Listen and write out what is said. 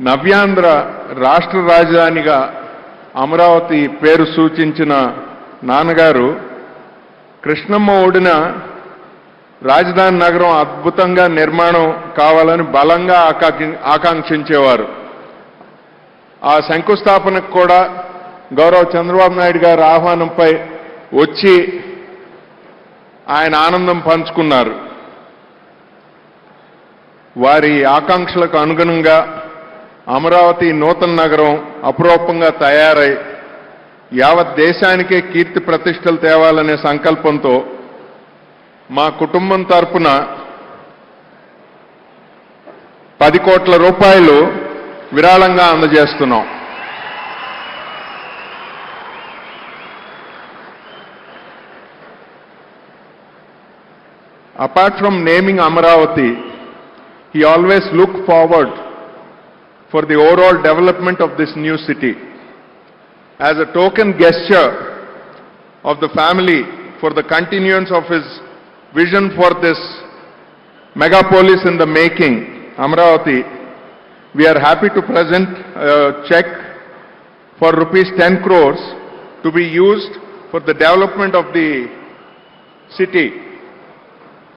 నవ్యాంధ్ర రాష్ట్ర రాజధానిగా అమరావతి పేరు సూచించిన నాన్నగారు కృష్ణమ్మ ఒడిన రాజధాని నగరం అద్భుతంగా నిర్మాణం కావాలని బలంగా ఆకాంక్షించేవారు. ఆ శంకుస్థాపనకు కూడా గౌరవ చంద్రబాబు నాయుడు గారి ఆహ్వానంపై వచ్చి ఆయన ఆనందం పంచుకున్నారు. వారి ఆకాంక్షలకు అనుగుణంగా అమరావతి నూతన నగరం అపురూపంగా తయారై యావత్ దేశానికే కీర్తి ప్రతిష్టలు తేవాలనే సంకల్పంతో మా కుటుంబం తరపున పది కోట్ల రూపాయలు విరాళంగా అందజేస్తున్నాం. Apart from naming Amaravati, he always looked forward for the overall development of this new city. As a token gesture of the family for the continuance of his vision for this megapolis in the making, Amaravati, we are happy to present a check for rupees 10 crores to be used for the development of the city